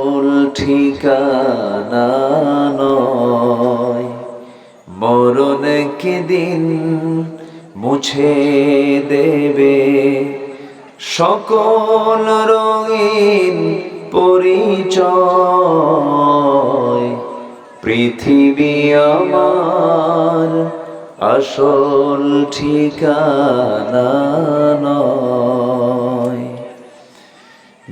ভুল ঠিকানা নয়। মরণ দিন মুছে দেবে? সকল রঙিন পরিচয়। পৃথিবী আমার আসল ঠিকানা নয়।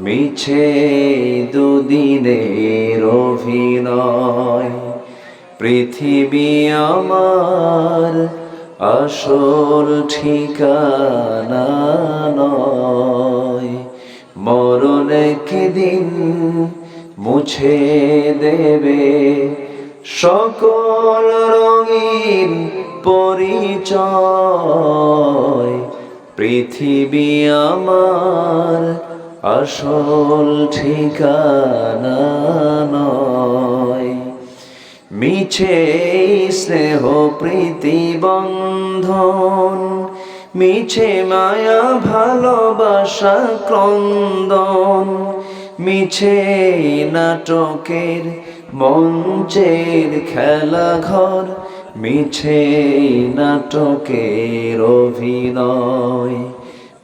মিছে দুদিনের অভিনয়। পৃথিবী আমার আসল ঠিকানা নয়। মরণ দিন মুছে দেবে। সকল রঙিন পরিচয়। পৃথিবী আমার আসল ঠিকানা নয়। মিছে স্নেহ প্রীতি বন্ধন, মিছে মায়া ভালোবাসা ক্রন্দন, মিছে নাটকের মঞ্চের খেলা ঘর, মিছে নাটকের অভিনয়।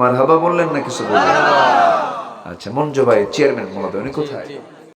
মারহাবা বললেন না কিছু বললেন আচ্ছা মঞ্জু ভাই চেয়ারম্যান মহোদয় উনি কোথায়?